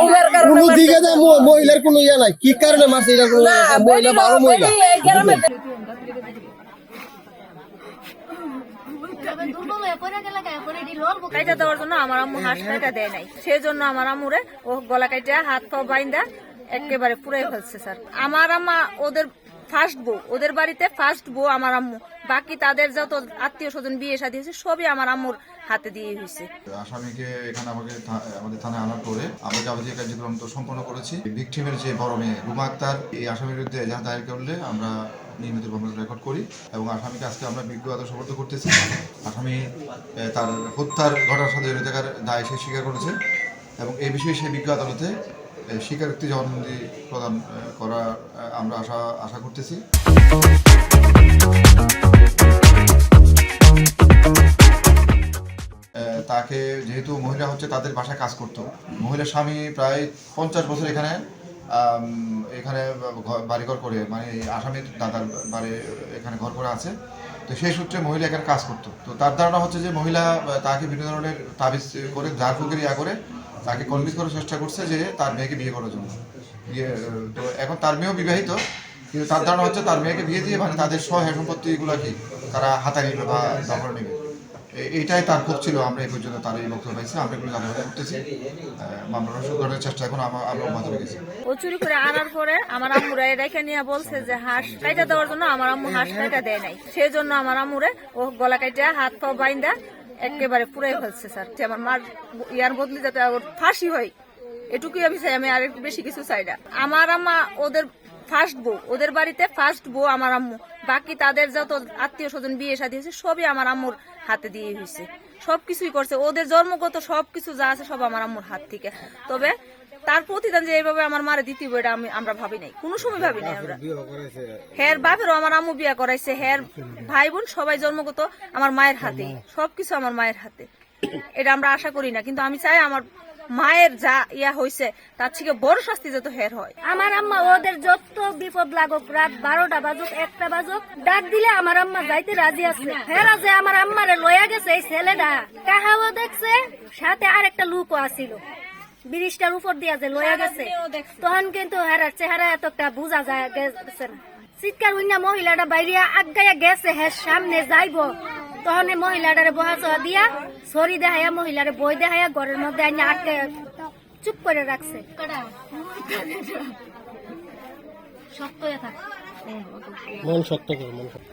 মহিলার কোনো মারছে। দিকে যে মহিলার কোনো ইয়ে নাই। কি কারণে মারছে এটা কোনো মহিলা ভালো মহিলা বেটি এই গ্রামে কাইটা দেওয়ার জন্য আমার আম্মু হাঁস কাইটা দেয় নাই। সেই জন্য আমার আম্মুরে ও গলা কাইটা হাত পা বাইন্দা একেবারে পুরাই ফেলছে স্যার। আমার আম্মা ওদের ফার্স্ট বউ। ওদের বাড়িতে ফার্স্ট বউ আমার আম্মু। বাকি তাদের যত আত্মীয় স্বজন বিয়ে শাদী হয়েছে, সবই আমার আম্মুর হাতে দিয়ে হয়েছে। আসামিকে এখানে আমাকে আমাদের থানায় আনার পরে আমরা যাবতীয় কার্যক্রম তো সম্পন্ন করেছি ভিকটিমের যে বড় মেয়ে রুমা আক্তার, এই আসামির বিরুদ্ধে এজাহার দায়ের করলে আমরা নিয়মিত রেকর্ড করি এবং আসামিকে আজকে আমরা বিজ্ঞ আদালত সমর্থ করতেছি। আসামি তার হত্যার ঘটনার সাথে থাকার দায় সে স্বীকার করেছে এবং এই বিষয়ে সে বিজ্ঞ আদালতে স্বীকারোক্তি জবানবন্দি প্রদান এ, করার আমরা আশা আশা করতেছি। তাকে যেহেতু মহিলা হচ্ছে তাদের বাসায় কাজ করতো। মহিলার স্বামী প্রায় পঞ্চাশ বছর এখানে এখানে বাড়িঘর করে মানে আসামির দাদার বাড়ি এখানে ঘর করে আছে। তো সেই সূত্রে মহিলা এখানে কাজ করতো। তো তার ধারণা হচ্ছে যে মহিলা তাকে বিভিন্ন ধরনের তাবিজ করে যার ফুকের ইয়া করে তাকে কনভিন্স করার চেষ্টা করছে যে তার মেয়েকে বিয়ে করার জন্য। বিয়ে, তো এখন তার মেয়েও বিবাহিত, কিন্তু তার ধারণা হচ্ছে তার মেয়েকে বিয়ে দিয়ে মানে তাদের সহায় সম্পত্তিগুলো কি তারা হাতে নিবে বা দখলে নেবে। এইটাই তার খুব ছিল, আমরা এই পর্যন্ত তার এই বক্তব্য পাইছি, আমরা এগুলো জানাতে করতেছি চেষ্টা এখন আমরা অব্যাহত রেখেছি। ও চুরি করে আনার পরে আমার আম্মুরা রেখে নিয়ে বলছে যে হাঁস কাইটা দেওয়ার জন্য আমার আম্মু হাঁস কাইটা দেয় নাই। সেই জন্য আমার আম্মুরে ও গলা কাইটা হাত পা বাইন্দা একেবারে পুরাই ফেলছে, স্যার। যে আমার মার ইয়ার বদলি যাতে ওর ফাঁসি হয়, এটুকুই আমি চাই, আমি আর বেশি কিছু চাই না। আমার আমা ওদের ফার্স্ট বউ, ওদের বাড়িতে ফার্স্ট বউ আমার আম্মু। বাকি তাদের যত আত্মীয় স্বজন বিয়ে শাদী হয়েছে, সবই আমার আম্মুর হাতে দিয়ে হয়েছে। সবকিছুই করছে। ওদের জন্মগত সবকিছু যা আছে সব আমার আম্মুর হাত থেকে। তবে তার প্রতিদান যে এইভাবে আমার মারে দিতে হবে এটা আমি আমরা ভাবি নাই। কোনো সময় ভাবি নাই আমরা। হের বাপেরও আমার আম্মু বিয়া করাইছে, হের ভাই বোন সবাই জন্মগত আমার মায়ের হাতে। সবকিছু আমার মায়ের হাতে। এটা আমরা আশা করি না, কিন্তু আমি চাই আমার মায়ের যা ইয়া হয়েছে তার থেকে বড় শাস্তি যত হের হয়। আমার আম্মা ওদের যত বিপদ লাগুক, রাত বারোটা বাজুক, একটা বাজুক, ডাক দিলে আমার আম্মা যাইতে রাজি আছে। হেরা যে আমার আম্মারে লয়া গেছে এই ছেলেটা। কাহাও দেখছে, সাথে আরেকটা লুকও আসিল ব্রিজটার উপর দিয়া যে লয়া গেছে। তখন কিন্তু হেরার চেহারা এতটা বোঝা যায় গেছে না। চিৎকার হইনা মহিলাটা বাইরে আগাইয়া গেছে হ্যাঁ সামনে যাইব। তখন মহিলাটারে বহা চহা দিয়া ছড়ি দেখাইয়া মহিলারে বই দেখাইয়া ঘরের মধ্যে আইনা আটকে চুপ করে রাখছে। শক্ত মন শক্ত করো মন শক্ত।